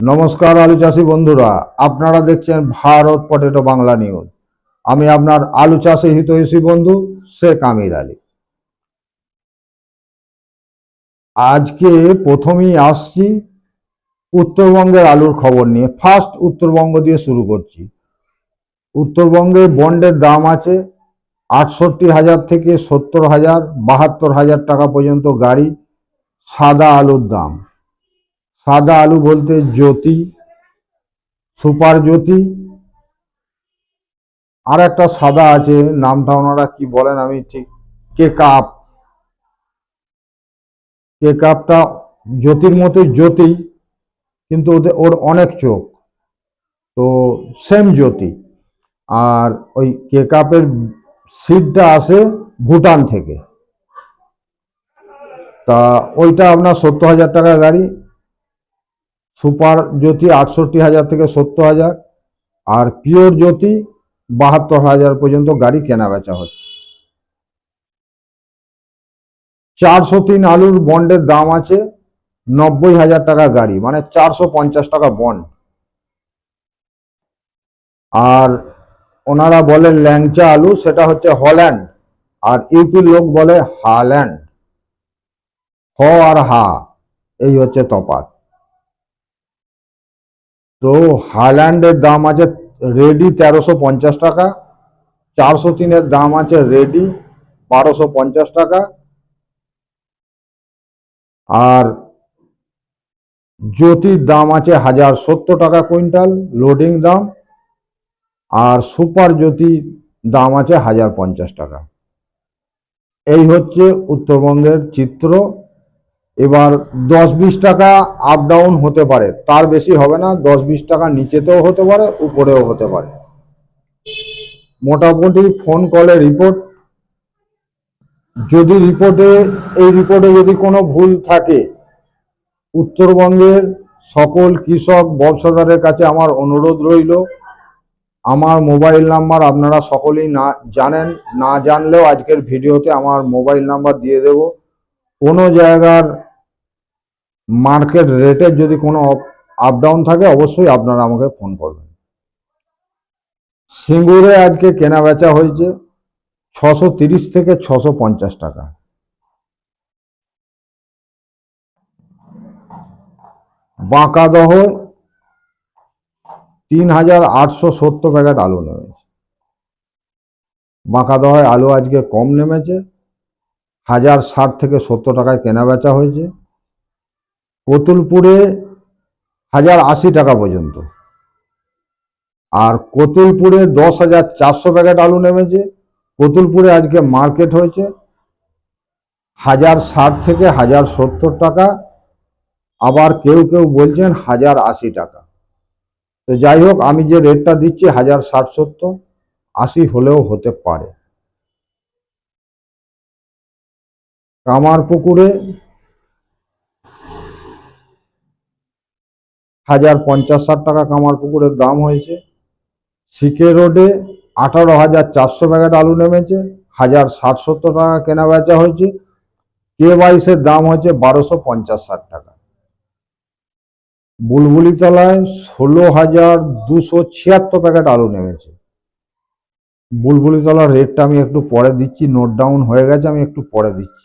নমস্কার আলু চাষি বন্ধুরা, আপনারা দেখছেন ভারত পটেটো বাংলা নিউজ। আমি আপনার আলু চাষে হিতৈষী বন্ধু শেখ আমির আলী। আজকে প্রথমেই আসছি উত্তরবঙ্গের আলুর খবর নিয়ে। ফার্স্ট উত্তরবঙ্গ দিয়ে শুরু করছি। উত্তরবঙ্গে বন্ডের দাম আছে আটষট্টি হাজার থেকে সত্তর হাজার, বাহাত্তর হাজার টাকা পর্যন্ত গাড়ি সাদা আলুর দাম। সাদা আলু বলতে জ্যোতি, সুপার জ্যোতি। আর একটা সাদা আছে, নামটা ওনারা কি বলেন আমি ঠিক কেক আপ কেক আপটা জ্যোতির মতোই জ্যোতি, কিন্তু ওদের ওর অনেক চোখ। তো সেম জ্যোতি। আর ওই কেক আপের সিডটা আসে ভুটান থেকে। তা ওইটা আপনার সত্তর হাজার টাকার গাড়ি। সুপার জ্যোতি আটষট্টি হাজার থেকে সত্তর হাজার আর পিওর জ্যোতি বাহাত্তর হাজার পর্যন্ত গাড়ি কেনা বেচা হচ্ছে। চারশো তিন আলুর বন্ডের দাম আছে নব্বই হাজার টাকা গাড়ি মানে চারশো পঞ্চাশ টাকা বন্ড। আর ওনারা বলে ল্যাংচা আলু, সেটা হচ্ছে হল্যান্ড, আর ইউপির লোক বলে হাল্যান্ড। হ আর হা, এই হচ্ছে তফাৎ। তো হাল্যান্ডের দাম আছে রেডি তেরোশো পঞ্চাশ টাকা চারশো তিনের দাম আছে রেডি বারোশো পঞ্চাশ টাকা। আর জ্যোতির দাম আছে হাজার সত্তর টাকা কুইন্টাল, লোডিং দাম। আর সুপার জ্যোতি দাম আছে হাজার পঞ্চাশ টাকা। এই হচ্ছে উত্তরবঙ্গের চিত্র। এবার দশ বিশ টাকা আপ ডাউন হতে পারে। তার বেশি হবে না, দশ বিশ টাকা নিচেতেও হতে পারে, উপরেও হতে পারে। মোটামুটি ফোন কলে রিপোর্ট যদি রিপোর্টে এই রিপোর্টে যদি কোনো ভুল থাকে, উত্তরবঙ্গের সকল কৃষক ব্যবসাদারের কাছে আমার অনুরোধ রইল। আমার মোবাইল নাম্বার আপনারা সকলেই না, জানেন, না জানলেও আজকের ভিডিওতে আমার মোবাইল নাম্বার দিয়ে দেব। কোনো জায়গার মার্কেট রেটের যদি কোনো আপ ডাউন থাকে, অবশ্যই আপনারা আমাকে ফোন করবেন। সিঙ্গুরে আজকে কেনা বেচা হয়েছে ছশো তিরিশ থেকে ছশো পঞ্চাশ টাকা। বাঁকাদহ তিন হাজার আটশো সত্তর প্যাকেট আলু নেমেছে। বাঁকাদহে আলু আজকে কম নেমেছে, হাজার ষাট থেকে সত্তর টাকায় কেনা বেচা হয়েছে। কতুলপুরে হাজার আশি টাকা পর্যন্ত। আর কতুলপুরে দশ হাজার চারশো প্যাকেট আলু নেমেছে। কতুলপুরে আজকে মার্কেট হয়েছে হাজার ষাট থেকে হাজার সত্তর টাকা। আবার কেউ কেউ বলছেন হাজার আশি টাকা। তো যাই হোক, আমি যে রেটটা দিচ্ছি হাজার ষাট সত্তর, আশি হলেও হতে পারে। কামার পুকুরে হাজার পঞ্চাশ ষাট টাকা কামার পুকুরের দাম হয়েছে। সিকে রোডে আঠারো হাজার চারশো প্যাকেট আলু নেমেছে, হাজার ষাট সত্তর টাকা কেনা বেচা হয়েছে। কে বাইশের দাম হয়েছে বারোশো পঞ্চাশ ষাট টাকা। বুলবুলিতলায় ষোলো হাজার দুশো ছিয়াত্তর প্যাকেট আলু নেমেছে। বুলবুলিতলার রেটটা আমি একটু পরে দিচ্ছি, নোট ডাউন হয়ে গেছে, আমি একটু পরে দিচ্ছি।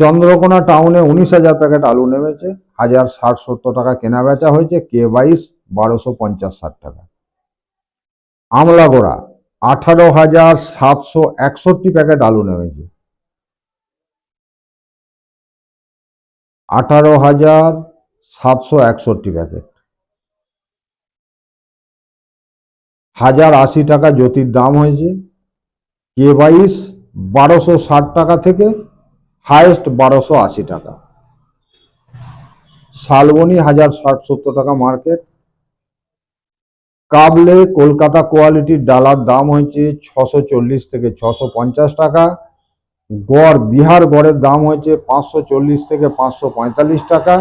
চন্দ্রকোনা টাউনে উনিশ হাজার প্যাকেট আলু নেমেছে, হাজার ষাট সত্তর টাকা কেনা বেচা হয়েছে, কে বাইশ, বারোশো পঞ্চাশ ষাট টাকা। আমলাগোড়া, আঠারো হাজার সাতশো একষট্টি প্যাকেট আলু নেমেছে। আঠারো হাজার সাতশো একষট্টি প্যাকেট। হাজার আশি টাকা জ্যোতির দাম হয়েছে, কে বাইশ, বারোশো ষাট টাকা থেকে হায়েস্ট বারোশো আশি টাকা। শালবনি হাজার ষাট সত্তর টাকা মার্কেট। কাবলে কলকাতা কোয়ালিটির ডালার দাম হয়েছে ছশো চল্লিশ থেকে ছশো পঞ্চাশ টাকা। গড় বিহার গড়ের দাম হয়েছে পাঁচশো চল্লিশ থেকে পাঁচশো পঁয়তাল্লিশ টাকা।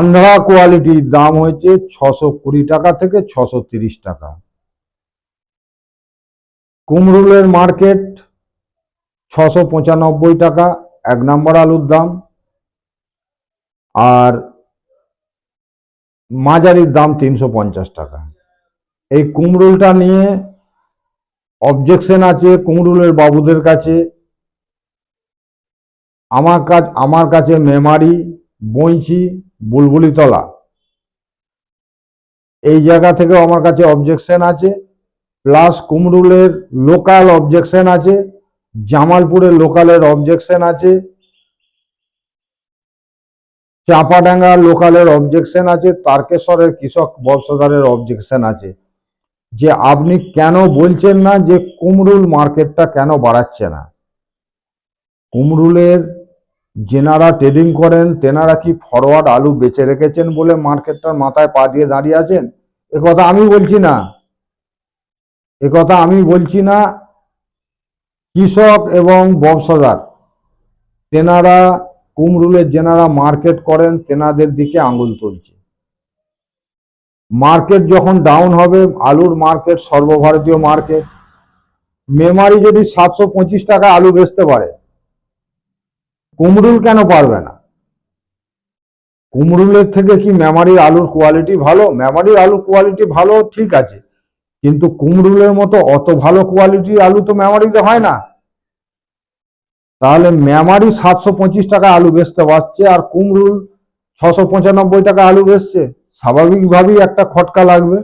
আন্ধ্রা কোয়ালিটির দাম হয়েছে ছশো কুড়ি টাকা থেকে ছশো তিরিশ টাকা। কুমরুলের মার্কেট ছশো পঁচানব্বই টাকা, এক নম্বর আলুর দাম। আর মাঝারির দাম তিনশো পঞ্চাশ টাকা। এই কুমড়ুলটা নিয়ে অবজেকশন আছে কুমরুলের বাবুদের কাছে। আমার কাছ, আমার কাছে মেমারি, বইচি, বুলবুলিতলা। এই জায়গা থেকেও আমার কাছে অবজেকশন আছে। প্লাস কুমরুলের লোকাল অবজেকশন আছে। জামালপুরের লোকালের অবজেকশন আছে। চাপাডাঙ্গা লোকালের অবজেকশন আছে। তারকেশ্বরের কৃষক ব্যবসাদারের অবজেকশন আছে। যে আপনি কেন বলছেন না যে কুমরুল মার্কেটটা কেন বাড়াচ্ছে না? কুমরুলের যেনারা ট্রেডিং করেন, তেনারা কি ফরওয়ার্ড আলু বেচে রেখেছেন বলে মার্কেটটার মাথায় পা দিয়ে দাঁড়িয়ে আছেন? এ কথা আমি বলছি না। এ কথা আমি বলছি না। কৃষক এবং ব্যবসাদার। তেনারা কুমরুলের যেনারা মার্কেট করেন, তেনাদের দিকে আঙুল তুলছে। মার্কেট যখন ডাউন হবে, আলুর মার্কেট, সর্বভারতীয় মার্কেট, মেমারি যদি সাতশো পঁচিশ টাকা আলু বেচতে পারে, কুমরুল কেন পারবে না? কুমরুলের থেকে কি মেমারির আলুর কোয়ালিটি ভালো? মেমারির আলুর কোয়ালিটি ভালো, ঠিক আছে। কিন্তু কুমরুলের মতো অত ভালো কোয়ালিটির আলু তো মেমারিতে হয় না। তাহলে মেমারি সাতশো পঁচিশ টাকা আলু বেচতে পারছে আর কুমরুল ছশো পঁচানব্বই টাকা আলু বেচছে। স্বাভাবিকভাবেই একটা খটকা লাগবে।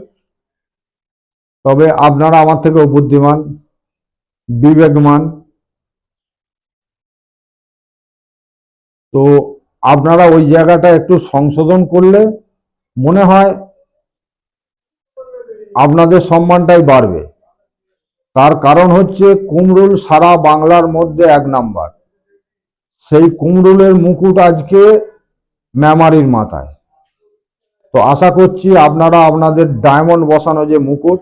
তবে আপনারা আমার থেকেও বুদ্ধিমান, বিবেকমান। তো আপনারা ওই জায়গাটা একটু সংশোধন করলে মনে হয় আপনাদের সম্মানটাই বাড়বে। তার কারণ হচ্ছে কুমরুল সারা বাংলার মধ্যে এক নাম্বার। সেই কুমরুলের মুকুট আজকে মেমারির মাথায়। তো আশা করছি আপনারা আপনাদের ডায়মন্ড বসানো যে মুকুট,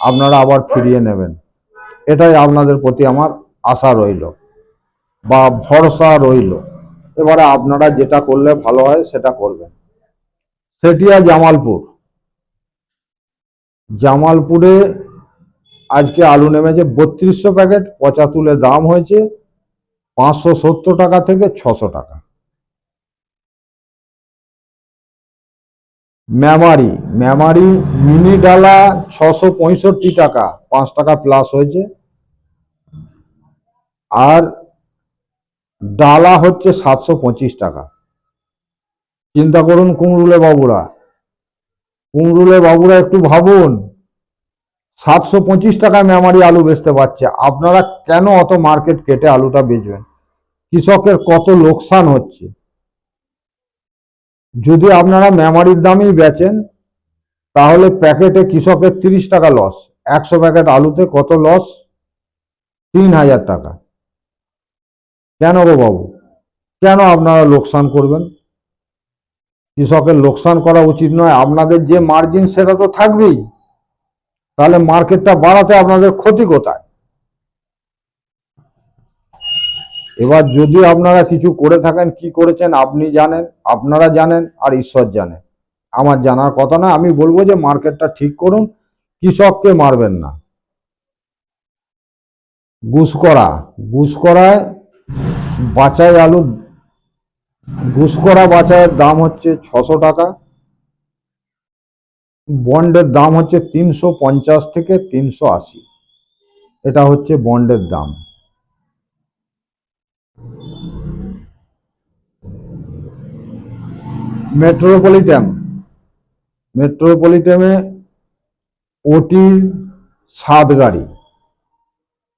আপনারা আবার ফিরিয়ে নেবেন। এটাই আপনাদের প্রতি আমার আশা রইল বা ভরসা রইল। এবারে আপনারা যেটা করলে ভালো হয় সেটা করবেন। সেটিয়া জামালপুর। জামালপুরে আজকে আলু নেমেছে বত্রিশশো প্যাকেট, পচা তুলে দাম হয়েছে পাঁচশো সত্তর টাকা থেকে ছশো টাকা। মেমারি মেমারি মিনি ডালা ছশো পঁয়ষট্টি টাকা, পাঁচ টাকা প্লাস হয়েছে। আর ডালা হচ্ছে সাতশো পঁচিশ টাকা। চিন্তা করুন কুমরুলে বাবুরা কুমরুলে বাবুরা একটু ভাবুন। সাতশো পঁচিশ টাকায় মেমারি আলু বেচতে পারছে। আপনারা কেন অত মার্কেট কেটে আলুটা বেচবেন? কৃষকের কত লোকসান হচ্ছে। যদি আপনারা মেমারির দামেই বেচেন, তাহলে প্যাকেটে কৃষকের তিরিশ টাকা লস। একশো প্যাকেট আলুতে কত লস? তিন হাজার টাকা। কেন গো বাবু? কেন আপনারা লোকসান করবেন? কৃষকের লোকসান করা উচিত নয়। আপনাদের যে মার্জিন সেটা তো থাকবেই। তাহলে মার্কেটটা বাড়াতে আপনাদের ক্ষতি কোথায়? এবার যদি আপনারা কিছু করে থাকেন, কি করেছেন আপনি জানেন, আপনারা জানেন আর ঈশ্বর জানেন আমার জানার কথা না আমি বলব যে মার্কেটটা ঠিক করুন, কৃষককে মারবেন না। গুসকরা গুসকরায় বাচাই আলু গুসকরা বাচাইয়ের দাম হচ্ছে ছশো টাকা। বন্ডের দাম হচ্ছে তিনশো পঞ্চাশ থেকে তিনশো আশি। এটা হচ্ছে বন্ডের দাম। মেট্রোপলিটন। মেট্রোপলিটনে ওটি সাত গাড়ি।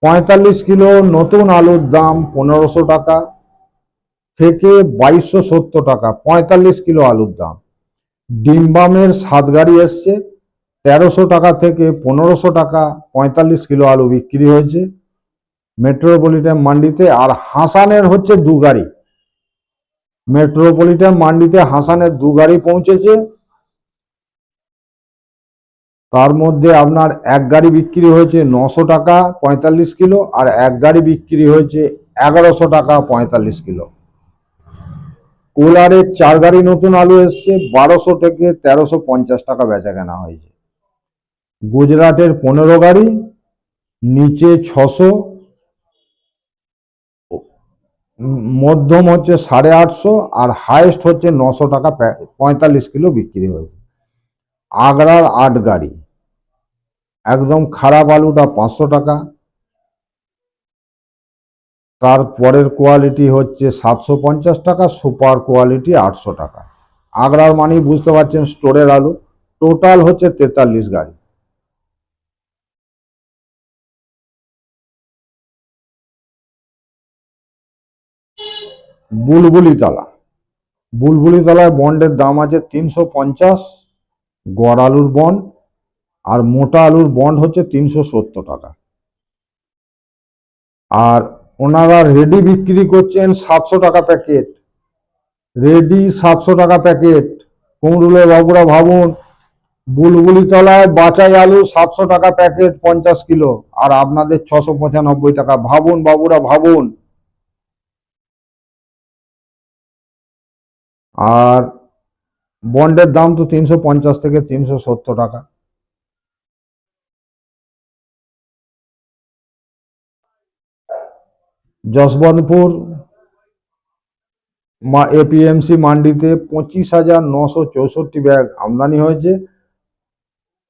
পঁয়তাল্লিশ কিলো নতুন আলুর দাম পনেরোশো টাকা। থেকে বাইশশো সত্তর টাকা, পঁয়তাল্লিশ কিলো আলুর দাম। ডিমবামের সাত গাড়ি এসছে, তেরোশো টাকা থেকে পনেরোশো টাকা, পঁয়তাল্লিশ কিলো আলু বিক্রি হয়েছে। মেট্রোপলিটন মান্ডিতে, আর হাসানের হচ্ছে দু গাড়ি। মেট্রোপলিটন মান্ডিতে হাসানের দু গাড়ি পৌঁছেছে। তার মধ্যে আপনার এক গাড়ি বিক্রি হয়েছে নশো টাকা, পঁয়তাল্লিশ কিলো, আর এক গাড়ি বিক্রি হয়েছে এগারোশো টাকা, পঁয়তাল্লিশ কিলো। কোলারের চার গাড়ি নতুন আলু এসছে, বারোশো থেকে তেরোশো পঞ্চাশ টাকা বেচা কেনা হয়েছে। গুজরাটের পনেরো গাড়ি, নিচে ছশো, মধ্যম হচ্ছে সাড়ে আটশো, আর হাইয়েস্ট হচ্ছে নশো টাকা পঁয়তাল্লিশ কিলো বিক্রি হয়েছে। আগ্রার আট গাড়ি, একদম খারাপ আলুটা পাঁচশো টাকা তার পরের কোয়ালিটি হচ্ছে সাতশো পঞ্চাশ টাকা সুপার কোয়ালিটি আটশো টাকা। আগ্রার মানেই বুঝতে পারছেন স্টোরের আলু টোটাল হচ্ছে তেতাল্লিশ গাড়ি। বুলবুলি তলা বুলবুলি তলায় বন্ডের দাম আছে তিনশো পঞ্চাশ, গড় আলুর বন্ড, আর মোটা আলুর বন্ড হচ্ছে তিনশো সত্তর টাকা। আর ওনারা রেডি বিক্রি করছেন সাতশো টাকা প্যাকেট। রেডি সাতশো টাকা প্যাকেট। কুমরুলে বাবুরা ভাবুন বুলবুলি তলায় বাচাই আলু সাতশো টাকা প্যাকেট পঞ্চাশ কিলো। আর আপনাদের ছশো পঁচানব্বই টাকা। ভাবুন, বাবুরা ভাবুন। আর বন্ডের দাম তো তিনশো পঞ্চাশ থেকে তিনশো সত্তর টাকা। যশবন্তপুর, মা এপিএমসি মান্ডিতে পঁচিশ হাজার নশো চৌষট্টি ব্যাগ আমদানি হয়েছে।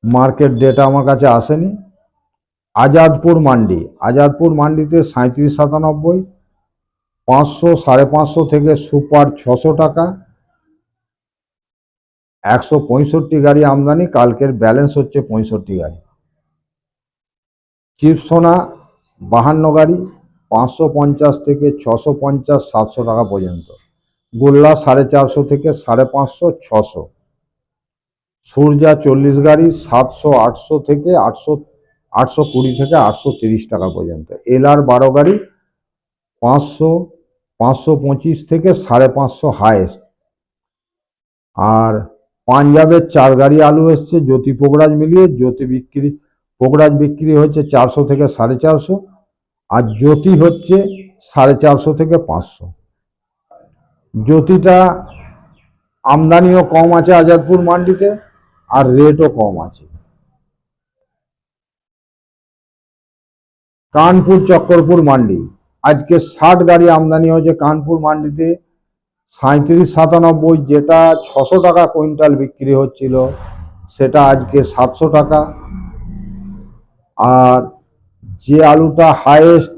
মার্কেট ডেটা আমার কাছে আসেনি। আজাদপুর মান্ডি, আজাদপুর মান্ডিতে সাঁত্রিশ সাতানব্বই, পাঁচশো সাড়ে পাঁচশো থেকে সুপার ছশো টাকা, একশো পঁয়ষট্টি গাড়ি আমদানি, কালকের ব্যালেন্স হচ্ছে পঁয়ষট্টি গাড়ি। চিপসোনা, বাহান্ন গাড়ি পাঁচশো পঞ্চাশ থেকে ছশো পঞ্চাশ, সাতশো টাকা পর্যন্ত। গোল্লা সাড়ে চারশো থেকে সাড়ে পাঁচশো, ছশো। সূর্যা চল্লিশ গাড়ি, সাতশো, আটশো থেকে আটশো আটশো কুড়ি থেকে আটশো তিরিশ টাকা পর্যন্ত। এলআর বারো গাড়ি, পাঁচশো পাঁচশো পঁচিশ থেকে সাড়ে পাঁচশো হায়েস্ট। আর পাঞ্জাবের চার গাড়ি আলু এসছে, জ্যোতি পোগরাজ মিলিয়ে। জ্যোতি বিক্রি, পোগরাজ বিক্রি হচ্ছে চারশো থেকে সাড়ে চারশো। আর জ্যোতি হচ্ছে সাড়ে চারশো থেকে পাঁচশো। জ্যোতিটা আমদানিও কম আছে আজাদপুর মান্ডিতে আর রেটও কম আছে। কানপুর চক্করপুর মান্ডি। আজকে ষাট গাড়ি আমদানি হয়েছে কানপুর মান্ডিতে। সাঁত্রিশ সাতানব্বই যেটা ছশো টাকা কুইন্টাল বিক্রি হচ্ছিল, সেটা আজকে সাতশো টাকা। আর যে আলুটা হায়েস্ট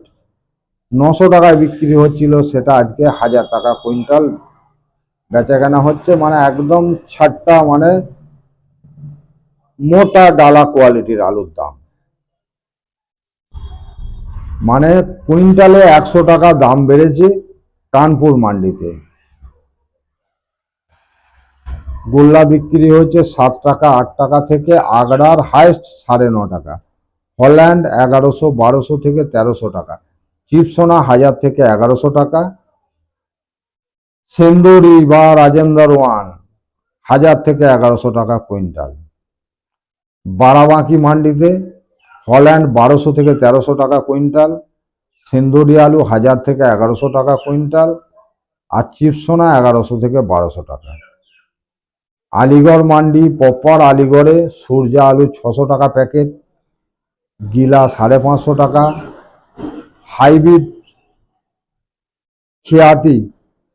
নশো টাকায় বিক্রি হচ্ছিল, সেটা আজকে হাজার টাকা কুইন্টাল বেচাকেনা হচ্ছে। মানে একদম ছাট্টা মানে মোটা ডালা কোয়ালিটির আলুর দাম। মানে কুইন্টালে একশো টাকা দাম বেড়েছে কানপুর মান্ডিতে। গোল্লা বিক্রি হচ্ছে সাত টাকা, আট টাকা থেকে আগ্রার হাইস্ট সাড়ে ন টাকা। হল্যান্ড এগারোশো, বারোশো থেকে তেরোশো টাকা। চিপসোনা হাজার থেকে এগারোশো টাকা। সেন্দুরি বা রাজেন্দ্র ওয়ান, হাজার থেকে এগারোশো টাকা কুইন্টাল। বারাবাঁকি মান্ডিতে হল্যান্ড বারোশো থেকে তেরোশো টাকা কুইন্টাল। সেন্দুরি আলু হাজার থেকে এগারোশো টাকা কুইন্টাল। আর চিপসোনা এগারোশো থেকে বারোশো টাকা। আলিগড় মান্ডি পপার আলিগড়ে সূর্যা আলু ছশো টাকা প্যাকেট। গিলা সাড়ে পাঁচশো টাকা। হাইব্রিড খেয়াতি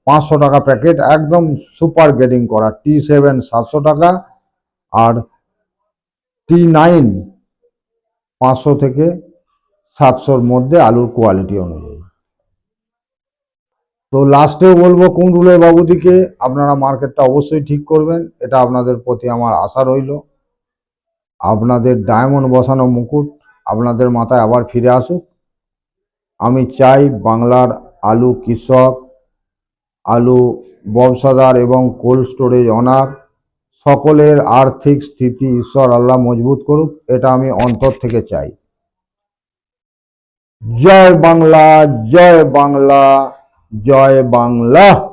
পাঁচশো টাকা প্যাকেট, একদম সুপার গ্রেডিং করা। টি সেভেন সাতশো টাকা আর টি নাইন পাঁচশো থেকে সাতশোর মধ্যে আলুর কোয়ালিটি অনুযায়ী। তো লাস্টেও বলব কুমরুলের বাবুদিকে, আপনারা মার্কেটটা অবশ্যই ঠিক করবেন, এটা আপনাদের প্রতি আমার আশা রইল। আপনাদের ডায়মন্ড বসানো মুকুট আপনাদের মাথায় আবার ফিরে আসুক। আমি চাই বাংলার আলু কৃষক, আলু ব্যবসাদার এবং কোল্ড স্টোরেজ অনার সকলের আর্থিক স্থিতি ঈশ্বর আল্লাহ মজবুত করুক, এটা আমি অন্তর থেকে চাই। জয় বাংলা জয় বাংলা জয় বাংলা।